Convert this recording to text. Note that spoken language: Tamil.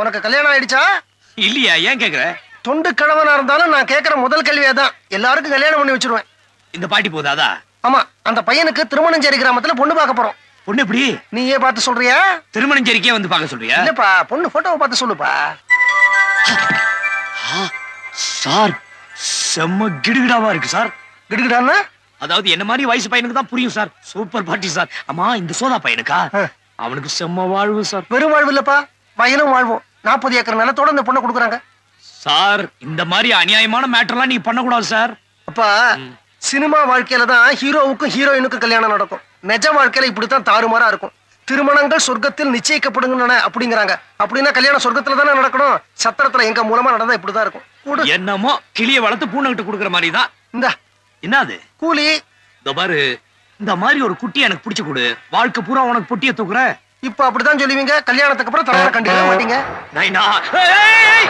உனக்கு கல்யாணம் ஆயிடுச்சா? இல்லையா ஏன் கேக்குற? தொண்டு கிழவனா இருந்தாலும் நான் கேட்கிற முதல் கேள்வியே தான் எல்லாருக்கும் கல்யாணம் பண்ணி வச்சிருவேன். இந்த பாட்டி போதாதா ஆமா அந்த பையனுக்கு திருமணஞ்சேரி கிராமத்துல பொண்ணு பார்க்க போறோம். பொண்ணு எப்படி? நீயே பார்த்து சொல்றியா? திருமணஞ்சேரிக்கே வந்து பார்க்க சொல்றியா? இல்லப்பா பொண்ணு போட்டோவை பார்த்து சொல்லுப்பா. சார் செம்ம கிடுகிடாவா இருக்கு சார். கிடுகிடான்னா? அதாவது என்ன மாதிரி வயசு பையனுக்கு தான் புரியும் சார். சூப்பர் பாட்டி சார். அம்மா இந்த சோதா பையனுக்கா. அவனுக்கு செம்ம வாழ்வு சார். வெறும் வாழ்வு இல்லப்பா வயலும் வாழ்வோம். நாற்பது ஏக்கர் நிலத்தோட இந்த பொண்ணை கொடுக்குறாங்க. சார் இந்த மாதிரி அநியாயமான மேட்டர்லாம் நீ பண்ணக்கூடாது சார். அப்பா சினிமா வாழ்க்கையில தான் ஹீரோவுக்கும் ஹீரோயினுக்கும் கல்யாணம் நடக்கும். நிஜ வாழ்க்கையில இப்படித்தான் தாறுமாறா இருக்கும். திருமணங்கள் சொர்க்கத்தில் நிச்சயிக்கப்படுகின்றன அப்படிங்கிறாங்க. அப்படின்னா கல்யாணம் சொர்க்கத்துல தானே நடக்கணும். சத்திரத்துல எங்க மூலமா நடந்தா இப்படிதான் இருக்கும். என்னமோ கிளிய வளர்த்து பூனை கிட்ட கொடுக்குற மாதிரி தான். இந்த. என்னது? கூலி. இந்த பாரு இந்த மாதிரி ஒரு குட்டி எனக்கு பிடிச்சு கொடு. வாழ்க்கை பூரா உனக்கு பொட்டிய தூக்குற. இப்ப அப்படித்தான் சொல்லுவீங்க? கல்யாணத்துக்கு அப்புறம் தலைவரை கண்டுக்கவே மாட்டீங்க. நைனா. ஏய்,